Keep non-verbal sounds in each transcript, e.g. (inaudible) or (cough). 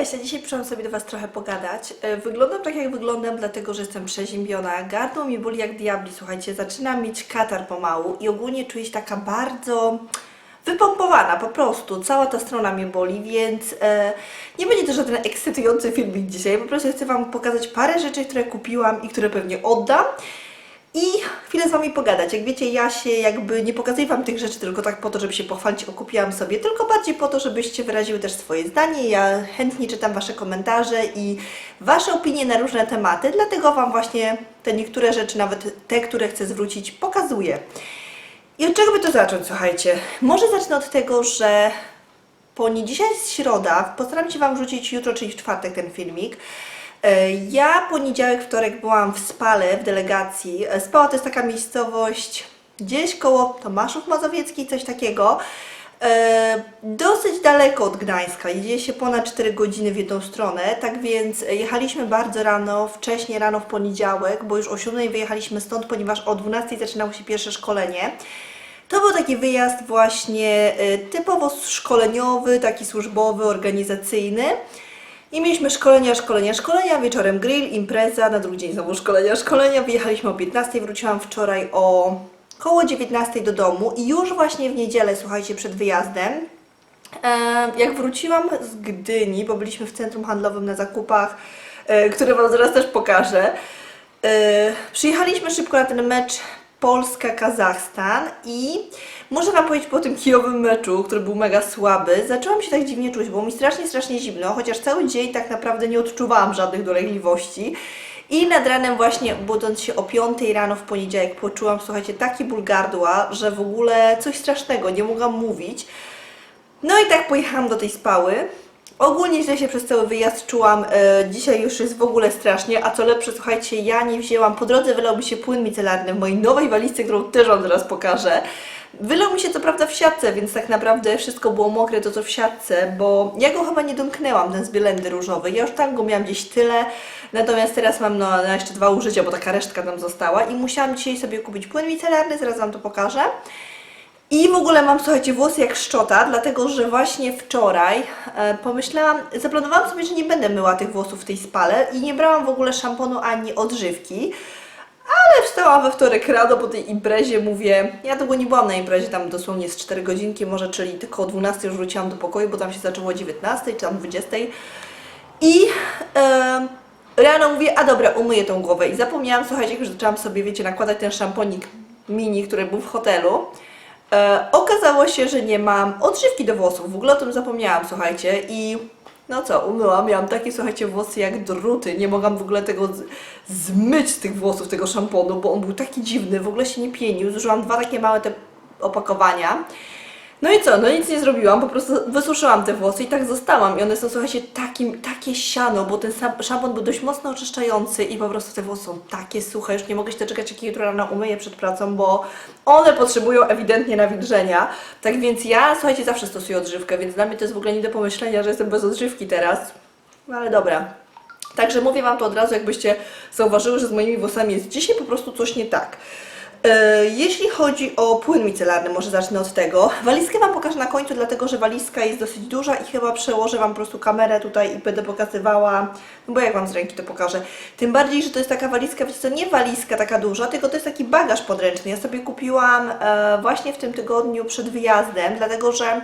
Cześć, ja dzisiaj przyszłam sobie do Was trochę pogadać. E, Wyglądam tak jak wyglądam, dlatego że jestem przeziębiona. Gardło mi boli jak diabli, słuchajcie, zaczynam mieć katar pomału i ogólnie czuję się taka bardzo wypompowana po prostu. Cała ta strona mnie boli, więc e, nie będzie to żaden ekscytujący filmik dzisiaj. Po prostu chcę Wam pokazać parę rzeczy, które kupiłam i które pewnie oddam. I chwilę z Wami pogadać. Jak wiecie, ja się jakby nie pokazuję Wam tych rzeczy tylko tak po to, żeby się pochwalić, o kupiłam sobie, tylko bardziej po to, żebyście wyraziły też swoje zdanie. Ja chętnie czytam Wasze komentarze i Wasze opinie na różne tematy, dlatego Wam właśnie te niektóre rzeczy, nawet te, które chcę zwrócić, pokazuję. I od czego by to zacząć, słuchajcie? Może zacznę od tego, że po dzisiaj jest środa, postaram się Wam wrzucić jutro, czyli w czwartek ten filmik. E, Ja poniedziałek, wtorek byłam w Spale w delegacji. E, Spała to jest taka miejscowość gdzieś koło Tomaszów Mazowiecki, coś takiego. E, Dosyć daleko od Gdańska, jedzie się ponad 4 godziny w jedną stronę, tak więc jechaliśmy bardzo rano, wcześnie rano w poniedziałek, bo już o 7 wyjechaliśmy stąd, ponieważ o 12 zaczynało się pierwsze szkolenie. To był taki wyjazd właśnie typowo szkoleniowy, taki służbowy, organizacyjny. I mieliśmy szkolenia, szkolenia, szkolenia, wieczorem grill, impreza, na drugi dzień znowu szkolenia, szkolenia. Wyjechaliśmy o 15, wróciłam wczoraj o koło 19 do domu i już właśnie w niedzielę, słuchajcie, przed wyjazdem, jak wróciłam z Gdyni, bo byliśmy w centrum handlowym na zakupach, e, które Wam zaraz też pokażę, e, przyjechaliśmy szybko na ten mecz Polska-Kazachstan i muszę Wam powiedzieć po tym kijowym meczu, który był mega słaby, zaczęłam się tak dziwnie czuć, było mi strasznie, strasznie zimno, chociaż cały dzień tak naprawdę nie odczuwałam żadnych dolegliwości. I nad ranem właśnie budząc się o 5 rano w poniedziałek poczułam, słuchajcie, taki ból gardła, że w ogóle coś strasznego, nie mogłam mówić. No i tak pojechałam do tej spały. Ogólnie źle się przez cały wyjazd czułam. E, dzisiaj już jest w ogóle strasznie, a co lepsze, słuchajcie, ja nie wzięłam. Po drodze wylał mi się płyn micelarny w mojej nowej walizce, którą też Wam zaraz pokażę. Wylał mi się co prawda w siatce, więc tak naprawdę wszystko było mokre, to co w siatce, bo ja go chyba nie domknęłam, ten z bielendy różowy. Ja już tam go miałam gdzieś tyle, natomiast teraz mam no, na jeszcze dwa użycia, bo taka resztka tam została i musiałam dzisiaj sobie kupić płyn micelarny, zaraz Wam to pokażę. I w ogóle mam, słuchajcie, włosy jak szczota, dlatego że właśnie wczoraj e, pomyślałam, zaplanowałam sobie, że nie będę myła tych włosów w tej spale i nie brałam w ogóle szamponu ani odżywki. Ale wstałam we wtorek rano po tej imprezie, mówię, ja długo nie byłam na imprezie, tam dosłownie z 4 godzinki może, czyli tylko o 12 już wróciłam do pokoju, bo tam się zaczęło o 19 czy tam 20. I e, rano mówię, a dobra, umyję tą głowę. I zapomniałam, słuchajcie, jak już zaczęłam sobie, wiecie, nakładać ten szamponik mini, który był w hotelu. E, okazało się, że nie mam odżywki do włosów. W ogóle o tym zapomniałam, słuchajcie. I no co, umyłam. Miałam takie, słuchajcie, włosy jak druty. Nie mogłam w ogóle tego zmyć z tych włosów, tego szamponu, bo on był taki dziwny, w ogóle się nie pienił. Zużyłam dwa takie małe te opakowania. No i co? No nic nie zrobiłam, po prostu wysuszyłam te włosy i tak zostałam. I one są, słuchajcie, takim, takie siano, bo ten szampon był dość mocno oczyszczający i po prostu te włosy są takie suche. Już nie mogę się doczekać, jak jutro rano umyję przed pracą, bo one potrzebują ewidentnie nawilżenia. Tak więc ja, słuchajcie, zawsze stosuję odżywkę, więc dla mnie to jest w ogóle nie do pomyślenia, że jestem bez odżywki teraz. No ale dobra. Także mówię Wam to od razu, jakbyście zauważyły, że z moimi włosami jest dzisiaj po prostu coś nie tak. E, Jeśli chodzi o płyn micelarny, może zacznę od tego. Walizkę Wam pokażę na końcu, dlatego że walizka jest dosyć duża i chyba przełożę Wam po prostu kamerę tutaj i będę pokazywała, no bo jak Wam z ręki to pokażę. Tym bardziej, że to jest taka walizka, wiecie co, nie walizka taka duża, tylko to jest taki bagaż podręczny. Ja sobie kupiłam e, właśnie w tym tygodniu przed wyjazdem, dlatego że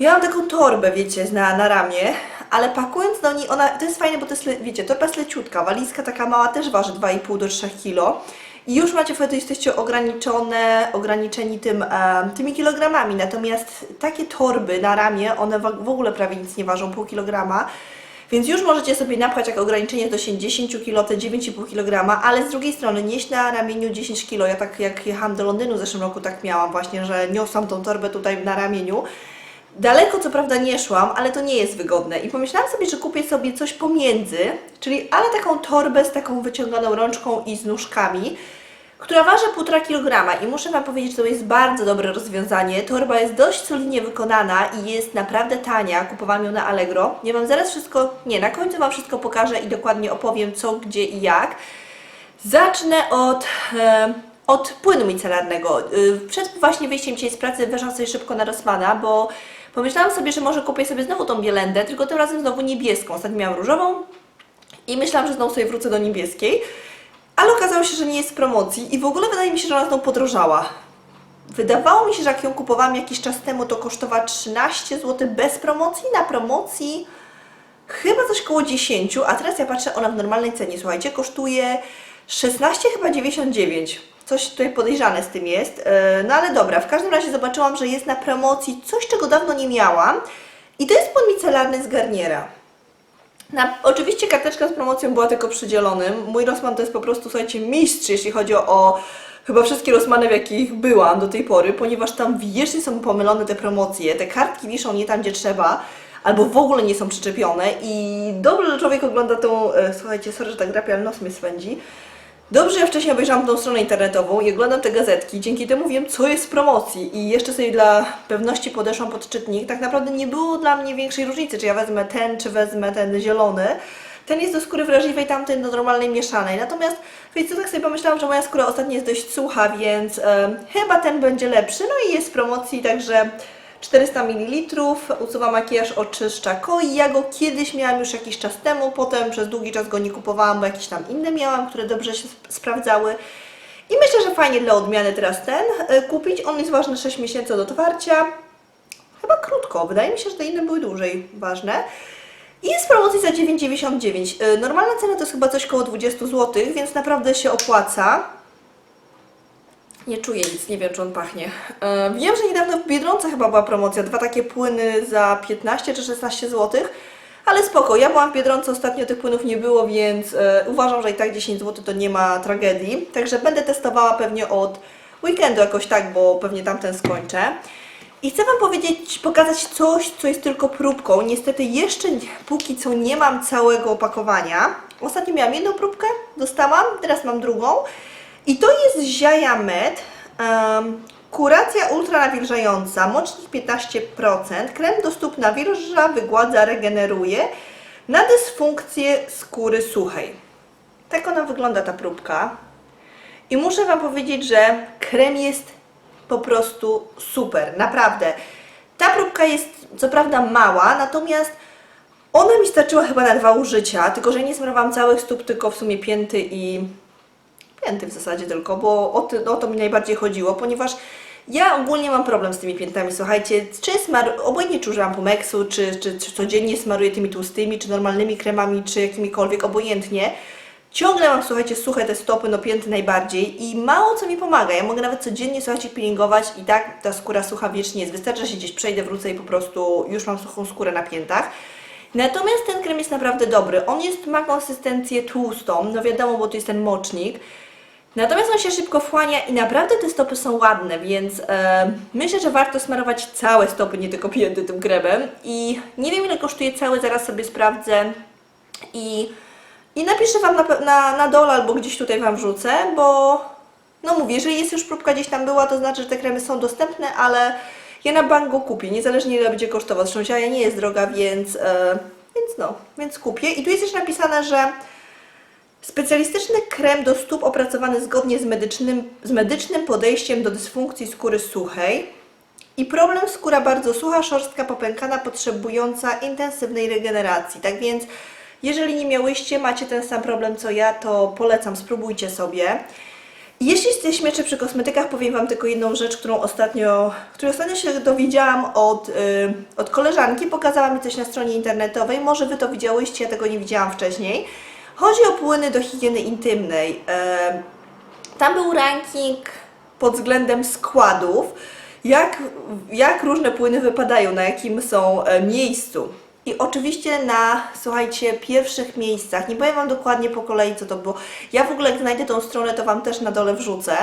Miałam taką torbę, wiecie, na, na ramię, ale pakując do niej, ona, to jest fajne, bo to jest, wiecie, torba jest leciutka, walizka taka mała też waży 2,5 do 3 kg i już macie wtedy, jesteście ograniczone, ograniczeni tym, e, tymi kilogramami, natomiast takie torby na ramię, one w ogóle prawie nic nie ważą, pół kilograma, więc już możecie sobie napchać jako ograniczenie do 10 kg, te 9,5 kg, ale z drugiej strony nieść na ramieniu 10 kg. Ja tak jak jechałam do Londynu w zeszłym roku, tak miałam właśnie, że niosłam tą torbę tutaj na ramieniu. Daleko co prawda nie szłam, ale to nie jest wygodne. I pomyślałam sobie, że kupię sobie coś pomiędzy, czyli ale taką torbę z taką wyciąganą rączką i z nóżkami, która waży 1,5 kg i muszę Wam powiedzieć, że to jest bardzo dobre rozwiązanie. Torba jest dość solidnie wykonana i jest naprawdę tania. Kupowałam ją na Allegro. Ja Wam zaraz wszystko, nie, na końcu Wam wszystko pokażę i dokładnie opowiem co, gdzie i jak. Zacznę od, e, od płynu micelarnego. Y, Przed właśnie wyjściem dzisiaj z pracy weszłam sobie szybko na Rossmana, bo Pomyślałam sobie, że może kupię sobie znowu tą bielendę, tylko tym razem znowu niebieską. Ostatnio miałam różową i myślałam, że znowu sobie wrócę do niebieskiej. Ale okazało się, że nie jest w promocji i w ogóle wydaje mi się, że ona znowu podrożała. Wydawało mi się, że jak ją kupowałam jakiś czas temu, to kosztowała 13 zł bez promocji. Na promocji chyba coś koło 10, a teraz ja patrzę, ona w normalnej cenie, słuchajcie, kosztuje 16 chyba 99. Coś tutaj podejrzane z tym jest. E, No ale dobra, w każdym razie zobaczyłam, że jest na promocji coś, czego dawno nie miałam. I to jest micelarny z Garniera. Na, oczywiście karteczka z promocją była tylko przydzielonym. Mój Rossmann to jest po prostu, słuchajcie, mistrz, jeśli chodzi o, chyba wszystkie Rossmany, w jakich byłam do tej pory, ponieważ tam wiecznie są pomylone te promocje. Te kartki wiszą nie tam, gdzie trzeba, albo w ogóle nie są przyczepione i dobrze, że człowiek ogląda tą, e, słuchajcie, sorry, że tak drapie, ale nos mnie swędzi. Dobrze, ja wcześniej obejrzałam tą stronę internetową i oglądam te gazetki, dzięki temu wiem, co jest w promocji i jeszcze sobie dla pewności podeszłam pod czytnik. Tak naprawdę nie było dla mnie większej różnicy, czy ja wezmę ten, czy wezmę ten zielony. Ten jest do skóry wrażliwej, tamten do normalnej mieszanej. Natomiast, wiecie co, tak sobie pomyślałam, że moja skóra ostatnio jest dość sucha, więc chyba ten będzie lepszy. No i jest w promocji, także 400 ml, usuwa makijaż, oczyszcza koi. Ja go kiedyś miałam już jakiś czas temu, potem przez długi czas go nie kupowałam, bo jakieś tam inne miałam, które dobrze się sp- sprawdzały. I myślę, że fajnie dla odmiany teraz ten e, kupić. On jest ważny 6 miesięcy od otwarcia. Chyba krótko, wydaje mi się, że te inne były dłużej ważne. I jest promocji za 9,99. E, Normalna cena to jest chyba coś koło 20 zł, więc naprawdę się opłaca. Nie czuję nic, nie wiem czy on pachnie. E, wiem, że niedawno w Biedronce chyba była promocja, dwa takie płyny za 15 czy 16 zł, ale spoko, ja byłam w Biedronce, ostatnio tych płynów nie było, więc e, uważam, że i tak 10 zł to nie ma tragedii. Także będę testowała pewnie od weekendu jakoś tak, bo pewnie tamten skończę. I chcę Wam powiedzieć, pokazać coś, co jest tylko próbką. Niestety jeszcze póki co nie mam całego opakowania. Ostatnio miałam jedną próbkę, dostałam, teraz mam drugą. I to jest Ziaja Med, um, kuracja ultra nawilżająca, mocznik 15%, krem do stóp nawilża, wygładza, regeneruje na dysfunkcję skóry suchej. Tak ona wygląda ta próbka. I muszę Wam powiedzieć, że krem jest po prostu super, naprawdę. Ta próbka jest co prawda mała, natomiast ona mi starczyła chyba na dwa użycia, tylko że nie smarowałam całych stóp, tylko w sumie pięty i pięty w zasadzie tylko, bo o, ty, o to mi najbardziej chodziło, ponieważ ja ogólnie mam problem z tymi piętami, słuchajcie, czy smar, obojętnie czy używam Pumexu, czy, czy, czy codziennie smaruję tymi tłustymi, czy normalnymi kremami, czy jakimikolwiek, obojętnie, ciągle mam, słuchajcie, suche te stopy, no pięty najbardziej i mało co mi pomaga, ja mogę nawet codziennie, słuchajcie, peelingować i tak ta skóra sucha wiecznie jest, wystarczy, że się gdzieś przejdę, wrócę i po prostu już mam suchą skórę na piętach. Natomiast ten krem jest naprawdę dobry. On jest, ma konsystencję tłustą, no wiadomo, bo to jest ten mocznik. Natomiast on się szybko wchłania i naprawdę te stopy są ładne, więc e, myślę, że warto smarować całe stopy, nie tylko pięty tym kremem. I nie wiem ile kosztuje cały, zaraz sobie sprawdzę i, i napiszę Wam na, na, na dole albo gdzieś tutaj Wam wrzucę, bo no mówię, jeżeli jest już próbka gdzieś tam była, to znaczy, że te kremy są dostępne, ale ja na bank go kupię, niezależnie ile będzie kosztował. Zresztą ja nie jest droga, więc, e, więc no, więc kupię. I tu jest też napisane, że Specjalistyczny krem do stóp opracowany zgodnie z medycznym, z medycznym podejściem do dysfunkcji skóry suchej. I problem skóra bardzo sucha, szorstka, popękana, potrzebująca intensywnej regeneracji. Tak więc, jeżeli nie miałyście, macie ten sam problem co ja, to polecam, spróbujcie sobie. Jeśli jesteśmy jeszcze przy kosmetykach, powiem Wam tylko jedną rzecz, którą ostatnio, której ostatnio się dowiedziałam od, y, od koleżanki. Pokazała mi coś na stronie internetowej. Może Wy to widziałyście, ja tego nie widziałam wcześniej. Chodzi o płyny do higieny intymnej. Tam był ranking pod względem składów, jak, jak różne płyny wypadają, na jakim są e, miejscu. I oczywiście na, słuchajcie, pierwszych miejscach, nie powiem Wam dokładnie po kolei co to było. Ja w ogóle jak znajdę tą stronę, to Wam też na dole wrzucę.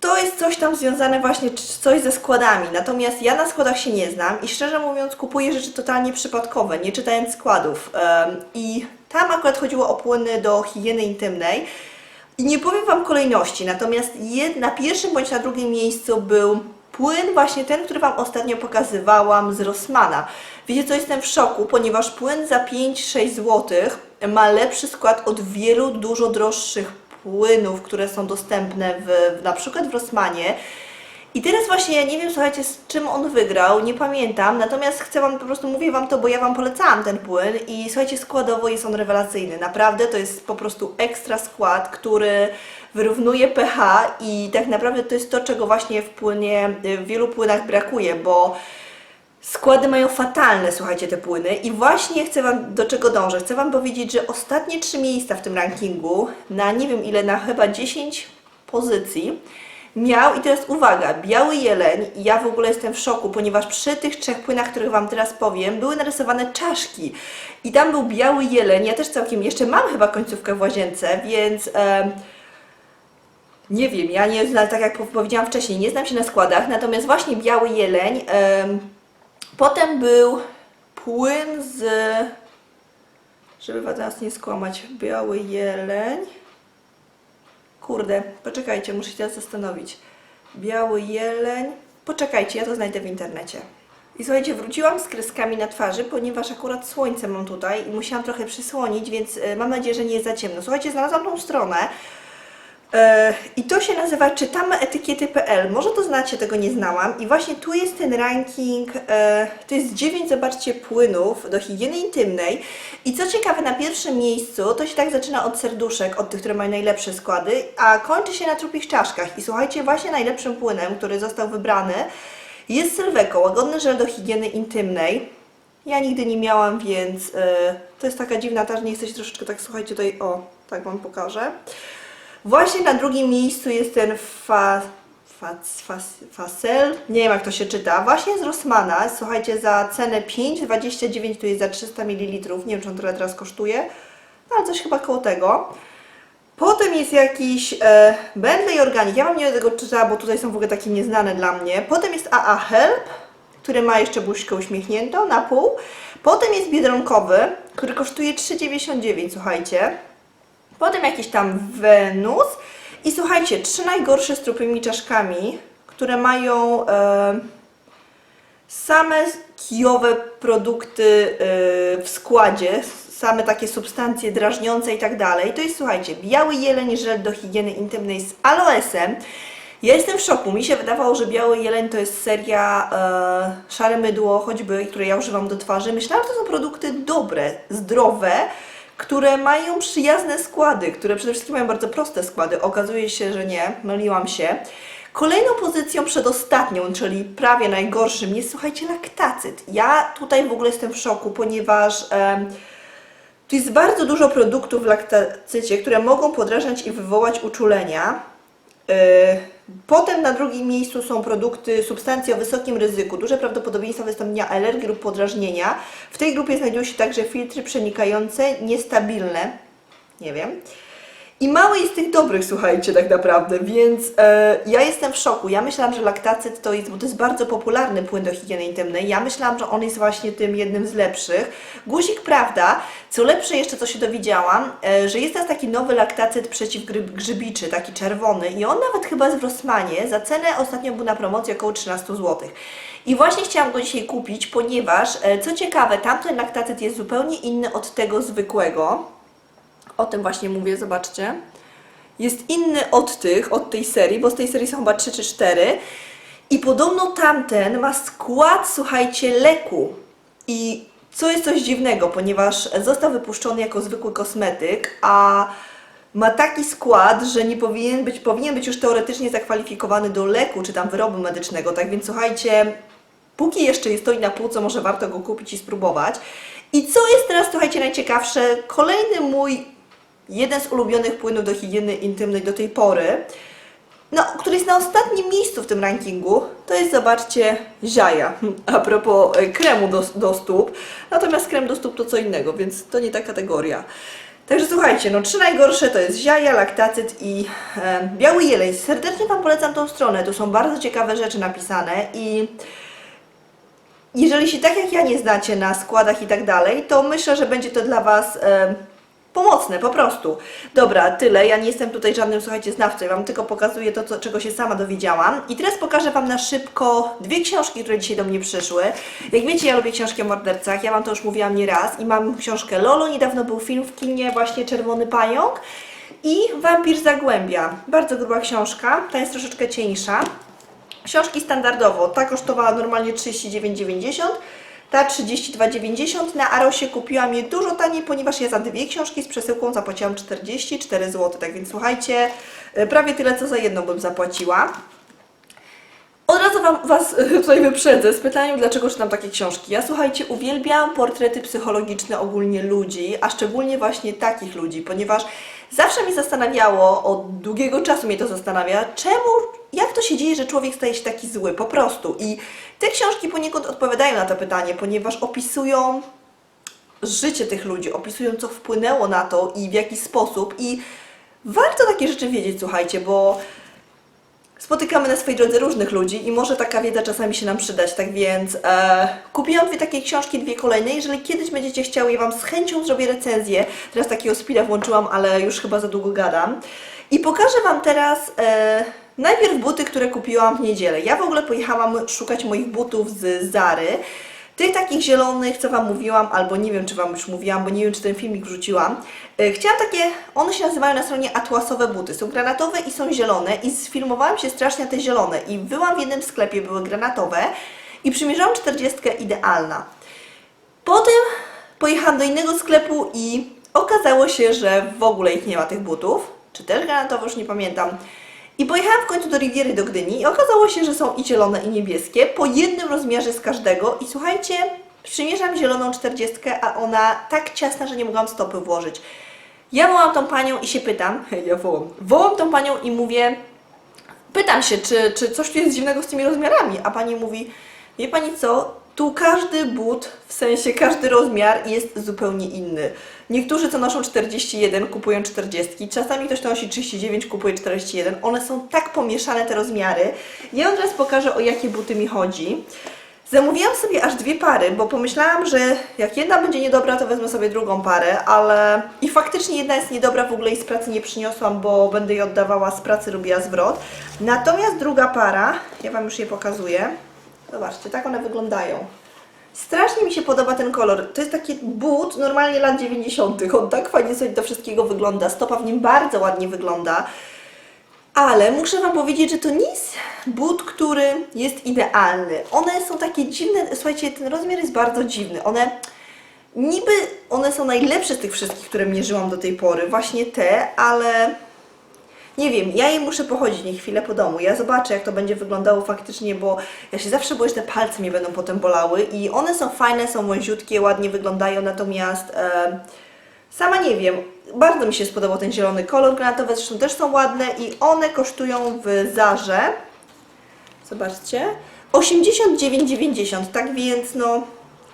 To jest coś tam związane właśnie, coś ze składami. Natomiast ja na składach się nie znam i szczerze mówiąc kupuję rzeczy totalnie przypadkowe, nie czytając składów. I tam akurat chodziło o płyny do higieny intymnej. I nie powiem Wam kolejności, natomiast jed, na pierwszym bądź na drugim miejscu był płyn właśnie ten, który Wam ostatnio pokazywałam z Rossmana. Wiecie co, jestem w szoku, ponieważ płyn za 5-6 zł ma lepszy skład od wielu dużo droższych płynów, które są dostępne w, na przykład w Rossmanie. I teraz właśnie nie wiem, słuchajcie, z czym on wygrał, nie pamiętam, natomiast chcę Wam, po prostu mówię Wam to, bo ja Wam polecałam ten płyn i słuchajcie, składowo jest on rewelacyjny. Naprawdę to jest po prostu ekstra skład, który wyrównuje pH i tak naprawdę to jest to, czego właśnie w płynie, w wielu płynach brakuje, bo Składy mają fatalne, słuchajcie, te płyny i właśnie chcę Wam, do czego dążę, chcę Wam powiedzieć, że ostatnie trzy miejsca w tym rankingu, na nie wiem ile, na chyba 10 pozycji, miał, i teraz uwaga, biały jeleń, ja w ogóle jestem w szoku, ponieważ przy tych trzech płynach, których Wam teraz powiem, były narysowane czaszki i tam był biały jeleń, ja też całkiem, jeszcze mam chyba końcówkę w łazience, więc... em, nie wiem, ja nie znam, tak jak powiedziałam wcześniej, nie znam się na składach, natomiast właśnie biały jeleń. em, potem był płyn z. Żeby was nie skłamać, biały jeleń. Kurde, poczekajcie, muszę się zastanowić. Biały jeleń. Poczekajcie, ja to znajdę w internecie. I słuchajcie, wróciłam z kreskami na twarzy, ponieważ akurat słońce mam tutaj i musiałam trochę przysłonić, więc e, mam nadzieję, że nie jest za ciemno. Słuchajcie, znalazłam tą stronę. E, I to się nazywa czytamy etykiety.pl. Może to znacie, tego nie znałam. I właśnie tu jest ten ranking. E, to jest 9, zobaczcie, płynów do higieny intymnej. I co ciekawe, na pierwszym miejscu to się tak zaczyna od serduszek, od tych, które mają najlepsze składy, a kończy się na trupich czaszkach. I słuchajcie, właśnie najlepszym płynem, który został wybrany, jest Sylweko, łagodny żel do higieny intymnej. Ja nigdy nie miałam, więc e, to jest taka dziwna tarz, nie troszeczkę tak, słuchajcie, tutaj, o, tak Wam pokażę. Właśnie na drugim miejscu jest ten fa, fa, fas, Fasel, nie wiem jak to się czyta, właśnie z Rossmana, słuchajcie, za cenę 5,29 tu jest za 300 ml, nie wiem czy on tyle teraz kosztuje, no, ale coś chyba koło tego. Potem jest jakiś e, Bentley Organic, ja Wam nie tego czytała, bo tutaj są w ogóle takie nieznane dla mnie. Potem jest AA Help, który ma jeszcze buźkę uśmiechniętą na pół. Potem jest Biedronkowy, który kosztuje 3,99, słuchajcie. Potem jakiś tam Wenus. I słuchajcie, trzy najgorsze z trupymi czaszkami, które mają e, same kijowe produkty e, w składzie, same takie substancje drażniące i tak dalej. To jest, słuchajcie, biały jeleń żel do higieny intymnej z aloesem. Ja jestem w szoku. Mi się wydawało, że Biały Jeleń to jest seria e, Szare Mydło, choćby, które ja używam do twarzy. Myślałam, że to są produkty dobre, zdrowe, które mają przyjazne składy, które przede wszystkim mają bardzo proste składy. Okazuje się, że nie, myliłam się. Kolejną pozycją przedostatnią, czyli prawie najgorszym, jest słuchajcie laktacyt. Ja tutaj w ogóle jestem w szoku, ponieważ em, tu jest bardzo dużo produktów w laktacycie, które mogą podrażniać i wywołać uczulenia. Yy, Potem na drugim miejscu są produkty, substancje o wysokim ryzyku, duże prawdopodobieństwo wystąpienia alergii lub podrażnienia. W tej grupie znajdują się także filtry przenikające, niestabilne, nie wiem. I mało jest tych dobrych, słuchajcie, tak naprawdę, więc e, ja jestem w szoku. Ja myślałam, że laktacyt to jest, bo to jest bardzo popularny płyn do higieny intymnej. Ja myślałam, że on jest właśnie tym jednym z lepszych. Guzik, prawda, co lepsze jeszcze, co się dowiedziałam, e, że jest teraz taki nowy laktacyt przeciwgrzybiczy, taki czerwony i on nawet chyba jest w Rossmanie. Za cenę ostatnio był na promocji około 13 zł. I właśnie chciałam go dzisiaj kupić, ponieważ, e, co ciekawe, tamten laktacyt jest zupełnie inny od tego zwykłego. O tym właśnie mówię, zobaczcie. Jest inny od tych, od tej serii, bo z tej serii są chyba 3 czy 4. I podobno tamten ma skład, słuchajcie, leku. I co jest coś dziwnego, ponieważ został wypuszczony jako zwykły kosmetyk, a ma taki skład, że nie powinien być, powinien być już teoretycznie zakwalifikowany do leku czy tam wyrobu medycznego. Tak więc słuchajcie, póki jeszcze stoi na półce, może warto go kupić i spróbować. I co jest teraz, słuchajcie, najciekawsze? Kolejny mój, jeden z ulubionych płynów do higieny intymnej do tej pory, no, który jest na ostatnim miejscu w tym rankingu, to jest, zobaczcie, Ziaja. (laughs) A propos e, kremu do, do stóp. Natomiast krem do stóp to co innego, więc to nie ta kategoria. Także słuchajcie, no trzy najgorsze to jest ziaja, laktacyt i e, biały jeleń. Serdecznie Wam polecam tą stronę, tu są bardzo ciekawe rzeczy napisane i jeżeli się tak jak ja nie znacie na składach i tak dalej, to myślę, że będzie to dla Was e, pomocne, po prostu. Dobra, tyle. Ja nie jestem tutaj żadnym, słuchajcie, znawcą. Ja Wam tylko pokazuję to, co, czego się sama dowiedziałam. I teraz pokażę Wam na szybko dwie książki, które dzisiaj do mnie przyszły. Jak wiecie, ja lubię książki o mordercach. Ja Wam to już mówiłam nieraz. I mam książkę Lolo. Niedawno był film w kinie, właśnie Czerwony Pająk. I Wampir Zagłębia. Bardzo gruba książka. Ta jest troszeczkę cieńsza. Książki standardowo, ta kosztowała normalnie 39,90, ta 32,90. Na Arosie kupiłam je dużo taniej, ponieważ ja za dwie książki z przesyłką zapłaciłam 44 zł. Tak więc słuchajcie, e, prawie tyle co za jedną bym zapłaciła. Od razu wam, Was (laughs) tutaj wyprzedzę z pytaniem, dlaczego czytam takie książki. Ja słuchajcie, uwielbiam portrety psychologiczne ogólnie ludzi, a szczególnie właśnie takich ludzi, ponieważ zawsze mnie zastanawiało, od długiego czasu mnie to zastanawia, czemu, jak to się dzieje, że człowiek staje się taki zły, po prostu. I te książki poniekąd odpowiadają na to pytanie, ponieważ opisują życie tych ludzi, opisują co wpłynęło na to i w jaki sposób i warto takie rzeczy wiedzieć, słuchajcie, bo spotykamy na swojej drodze różnych ludzi i może taka wiedza czasami się nam przydać, tak więc e, kupiłam dwie takie książki, dwie kolejne. Jeżeli kiedyś będziecie chciały, ja Wam z chęcią zrobię recenzję. Teraz takiego speeda włączyłam, ale już chyba za długo gadam. I pokażę Wam teraz e, najpierw buty, które kupiłam w niedzielę. Ja w ogóle pojechałam szukać moich butów z Zary. Tych takich zielonych, co Wam mówiłam, albo nie wiem, czy Wam już mówiłam, bo nie wiem, czy ten filmik wrzuciłam. E, Chciałam takie, one się nazywają na stronie atłasowe buty. Są granatowe i są zielone i sfilmowałam się strasznie te zielone i byłam w jednym sklepie, były granatowe i przymierzałam 40 idealna. Potem pojechałam do innego sklepu i okazało się, że w ogóle ich nie ma tych butów, czy też granatowe, już nie pamiętam. I pojechałam w końcu do Riviery do Gdyni i okazało się, że są i zielone i niebieskie, po jednym rozmiarze z każdego. I słuchajcie, przymierzam zieloną 40, a ona tak ciasna, że nie mogłam stopy włożyć. Ja wołam tą panią i się pytam, (laughs) ja wołam, wołam tą panią i mówię, pytam się, czy, czy coś tu jest dziwnego z tymi rozmiarami, a pani mówi, wie pani co, tu każdy but, w sensie każdy rozmiar jest zupełnie inny. Niektórzy, co noszą 41, kupują 40, czasami ktoś, kto nosi 39, kupuje 41. One są tak pomieszane, te rozmiary. Ja wam teraz pokażę, o jakie buty mi chodzi. Zamówiłam sobie aż dwie pary, bo pomyślałam, że jak jedna będzie niedobra, to wezmę sobie drugą parę, ale i faktycznie jedna jest niedobra, w ogóle jej z pracy nie przyniosłam, bo będę jej oddawała z pracy, robiła zwrot. Natomiast druga para, ja Wam już je pokazuję. Zobaczcie, tak one wyglądają. Strasznie mi się podoba ten kolor. To jest taki but normalnie lat 90. On tak fajnie sobie do wszystkiego wygląda. Stopa w nim bardzo ładnie wygląda. Ale muszę Wam powiedzieć, że to nie jest but, który jest idealny. One są takie dziwne. Słuchajcie, ten rozmiar jest bardzo dziwny. One niby one są najlepsze z tych wszystkich, które mierzyłam do tej pory. Właśnie te, ale nie wiem, ja je muszę pochodzić nie chwilę po domu. Ja zobaczę, jak to będzie wyglądało faktycznie, bo ja się zawsze boję, że te palce mnie będą potem bolały i one są fajne, są wąziutkie, ładnie wyglądają, natomiast e, sama nie wiem. Bardzo mi się spodobał ten zielony kolor granatowy, zresztą też są ładne i one kosztują w Zarze, zobaczcie, 89,90, tak więc no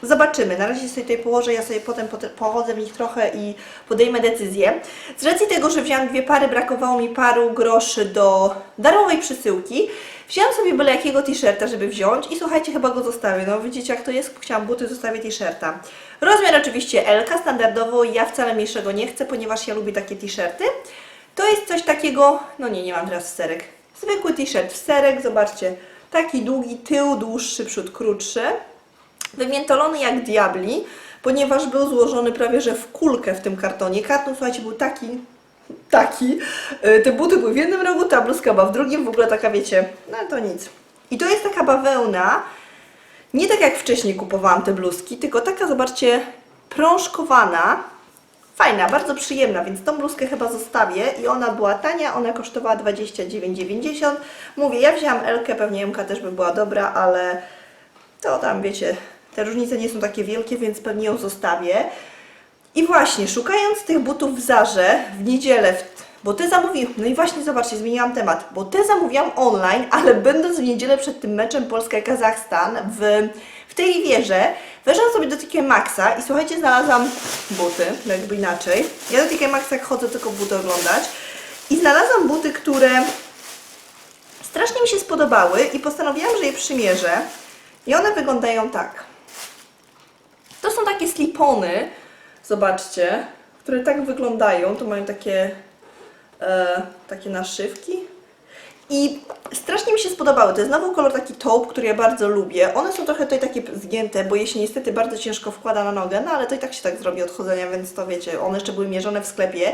Zobaczymy. Na razie sobie tutaj położę, ja sobie potem pote- pochodzę w nich trochę i podejmę decyzję. Z racji tego, że wziąłam dwie pary, brakowało mi paru groszy do darmowej przesyłki. Wziąłam sobie byle jakiego t-shirta, żeby wziąć i słuchajcie, chyba go zostawię. No widzicie jak to jest? Chciałam buty, zostawię t-shirta. Rozmiar oczywiście L, standardowo, ja wcale mniejszego nie chcę, ponieważ ja lubię takie t-shirty. To jest coś takiego, no nie, nie mam teraz serek. Zwykły t-shirt w serek, zobaczcie. Taki długi tył, dłuższy, przód krótszy wymiętolony jak diabli, ponieważ był złożony prawie że w kulkę w tym kartonie. Karton, słuchajcie, był taki, taki. E, Te buty były w jednym rogu, ta bluzka była w drugim, w ogóle taka, wiecie, no to nic. I to jest taka bawełna, nie tak jak wcześniej kupowałam te bluzki, tylko taka, zobaczcie, prążkowana, fajna, bardzo przyjemna, więc tą bluzkę chyba zostawię i ona była tania, ona kosztowała 29,90. Mówię, ja wzięłam Elkę, pewnie Jemka też by była dobra, ale to tam wiecie, te różnice nie są takie wielkie, więc pewnie ją zostawię. I właśnie, szukając tych butów w Zarze w niedzielę, bo te zamówiłam, no i właśnie zobaczcie, zmieniłam temat, bo te zamówiłam online, ale będąc w niedzielę przed tym meczem Polska-Kazachstan w, w tej Rivierze, weszłam sobie do TK Maxa i słuchajcie, znalazłam buty, no jakby inaczej. Ja do TK Maxa chodzę tylko buty oglądać i znalazłam buty, które strasznie mi się spodobały i postanowiłam, że je przymierzę. I one wyglądają tak. To są takie slipony, zobaczcie, które tak wyglądają. To mają takie, e, takie naszywki. I strasznie mi się spodobały. To jest znowu kolor taki taupe, który ja bardzo lubię. One są trochę tutaj takie zgięte, bo je się niestety bardzo ciężko wkłada na nogę, no ale to i tak się tak zrobi od chodzenia, więc to wiecie, one jeszcze były mierzone w sklepie.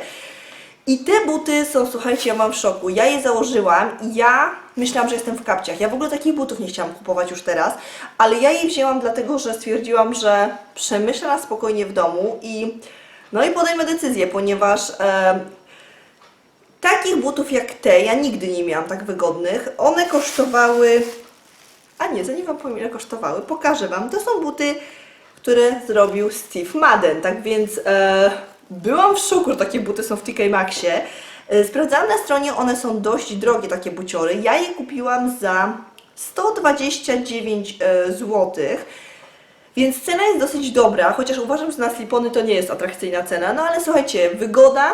I te buty są, słuchajcie, ja mam w szoku. Ja je założyłam i ja myślałam, że jestem w kapciach. Ja w ogóle takich butów nie chciałam kupować już teraz, ale ja je wzięłam dlatego, że stwierdziłam, że przemyślę na spokojnie w domu i no i podejmę decyzję, ponieważ e, takich butów jak te ja nigdy nie miałam tak wygodnych. One kosztowały a nie, zanim Wam powiem ile kosztowały, pokażę Wam. To są buty, które zrobił Steve Madden, tak więc e, byłam w szoku, że takie buty są w TK Maxie. E, sprawdzałam na stronie, one są dość drogie, takie buciory. Ja je kupiłam za 129 e, zł. Więc cena jest dosyć dobra, chociaż uważam, że na slipony to nie jest atrakcyjna cena. No ale słuchajcie, wygoda,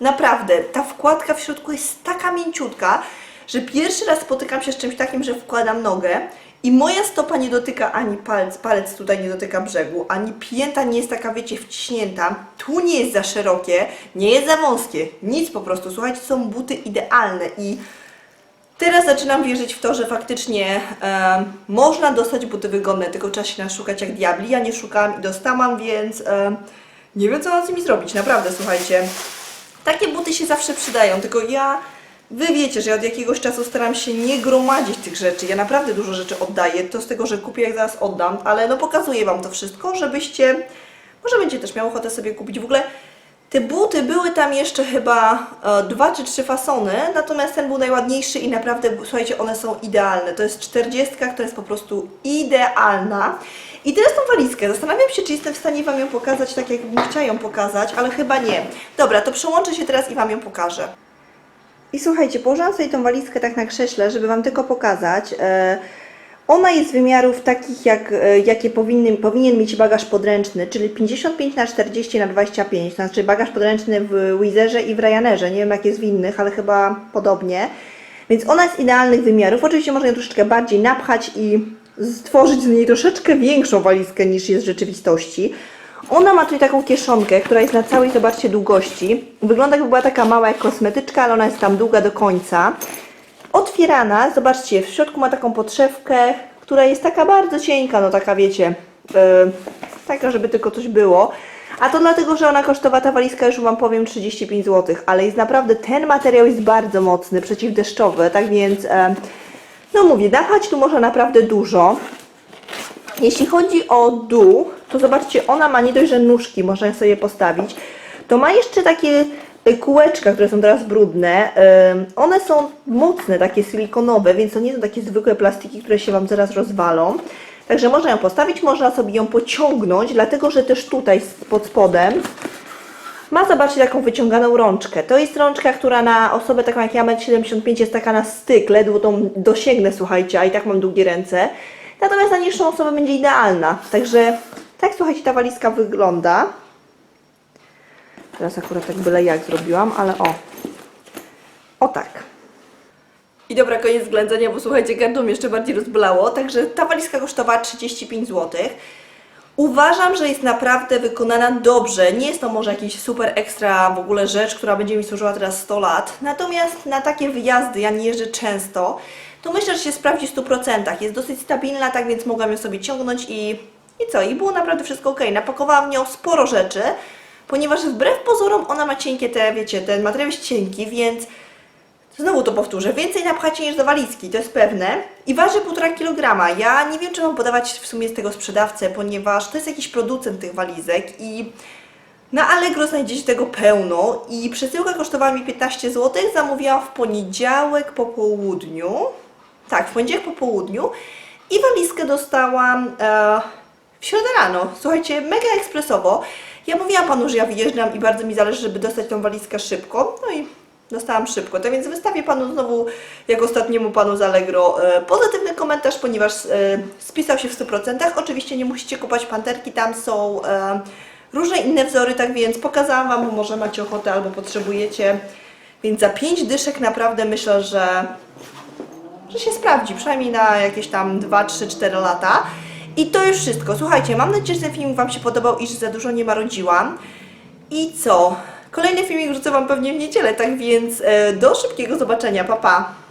naprawdę, ta wkładka w środku jest taka mięciutka, że pierwszy raz spotykam się z czymś takim, że wkładam nogę i moja stopa nie dotyka ani palec, palec tutaj nie dotyka brzegu, ani pięta nie jest taka, wiecie, wciśnięta, tu nie jest za szerokie, nie jest za wąskie, nic po prostu. Słuchajcie, są buty idealne i Teraz zaczynam wierzyć w to, że faktycznie e, można dostać buty wygodne, tylko trzeba się naszukać jak diabli. Ja nie szukałam i dostałam, więc e, nie wiem co mam z nimi zrobić. Naprawdę, słuchajcie. Takie buty się zawsze przydają, tylko ja, wy wiecie, że od jakiegoś czasu staram się nie gromadzić tych rzeczy. Ja naprawdę dużo rzeczy oddaję, to z tego, że kupię jak zaraz oddam, ale no pokazuję Wam to wszystko, żebyście, może będzie też miał ochotę sobie kupić. W ogóle te buty były tam jeszcze chyba e, dwa czy trzy fasony, natomiast ten był najładniejszy i naprawdę, słuchajcie, one są idealne. To jest 40, która jest po prostu idealna. I teraz tą walizkę. Zastanawiam się, czy jestem w stanie Wam ją pokazać tak, jakbym chciała ją pokazać, ale chyba nie. Dobra, to przełączę się teraz i Wam ją pokażę. I słuchajcie, położyłam sobie tą walizkę tak na krześle, żeby Wam tylko pokazać. E, ona jest wymiarów takich, jak, e, jakie powinny, powinien mieć bagaż podręczny, czyli 55 na 40 na 25, to znaczy bagaż podręczny w Wizerze i w Ryanerze. Nie wiem jak jest w innych, ale chyba podobnie. Więc ona jest idealnych wymiarów. Oczywiście można ją troszeczkę bardziej napchać i stworzyć z niej troszeczkę większą walizkę niż jest w rzeczywistości. Ona ma tutaj taką kieszonkę, która jest na całej, zobaczcie, długości. Wygląda jakby była taka mała jak kosmetyczka, ale ona jest tam długa do końca. Otwierana, zobaczcie, w środku ma taką podszewkę, która jest taka bardzo cienka, no taka wiecie, yy, taka, żeby tylko coś było. A to dlatego, że ona kosztowała ta walizka, już Wam powiem, 35 zł, ale jest naprawdę, ten materiał jest bardzo mocny, przeciwdeszczowy, tak więc, e, no mówię, dachać tu można naprawdę dużo. Jeśli chodzi o dół, to zobaczcie, ona ma nie dość, że nóżki, można sobie postawić, to ma jeszcze takie y, kółeczka, które są teraz brudne. One są mocne, takie silikonowe, więc to nie są takie zwykłe plastiki, które się Wam zaraz rozwalą. Także można ją postawić, można sobie ją pociągnąć, dlatego że też tutaj pod spodem ma, zobaczcie, taką wyciąganą rączkę. To jest rączka, która na osobę taką jak ja, 1,75 m jest taka na styk, ledwo tą dosięgnę, słuchajcie, a i tak mam długie ręce. Natomiast na niższą osobę będzie idealna. Także tak, słuchajcie, ta walizka wygląda. Teraz akurat tak byle jak zrobiłam, ale o. O tak. I dobra, koniec ględzenia, bo słuchajcie, gardło mnie jeszcze bardziej rozbolało. Także ta walizka kosztowała 35 zł. Uważam, że jest naprawdę wykonana dobrze. Nie jest to może jakiś super ekstra w ogóle rzecz, która będzie mi służyła teraz 100 lat. Natomiast na takie wyjazdy, ja nie jeżdżę często, to myślę, że się sprawdzi w 100%. Jest dosyć stabilna, tak więc mogłam ją sobie ciągnąć i, i co? I było naprawdę wszystko ok. Napakowałam w nią sporo rzeczy, ponieważ wbrew pozorom ona ma cienkie te, wiecie, ten materiał jest cienki, więc Znowu to powtórzę, więcej napchacie niż do walizki, to jest pewne. I waży 1,5 kg. Ja nie wiem, czy mam podawać w sumie z tego sprzedawcę, ponieważ to jest jakiś producent tych walizek i na Allegro znajdziecie tego pełno i przesyłka kosztowała mi 15 zł, zamówiłam w poniedziałek po południu. Tak, w poniedziałek po południu i walizkę dostałam e, w środę rano. Słuchajcie, mega ekspresowo. Ja mówiłam panu, że ja wyjeżdżam i bardzo mi zależy, żeby dostać tą walizkę szybko. No i dostałam szybko. To więc wystawię panu znowu, jak ostatniemu panu z Allegro, e, pozytywny komentarz, ponieważ e, spisał się w 100%. Oczywiście nie musicie kupować panterki, tam są e, różne inne wzory, tak więc pokazałam wam, może macie ochotę albo potrzebujecie. Więc za 5 dyszek naprawdę myślę, że że się sprawdzi, przynajmniej na jakieś tam 2, 3, 4 lata. I to już wszystko. Słuchajcie, mam nadzieję, że ten film Wam się podobał i że za dużo nie marudziłam. I co? Kolejny filmik wrzucę Wam pewnie w niedzielę, tak więc e, do szybkiego zobaczenia. Pa, pa!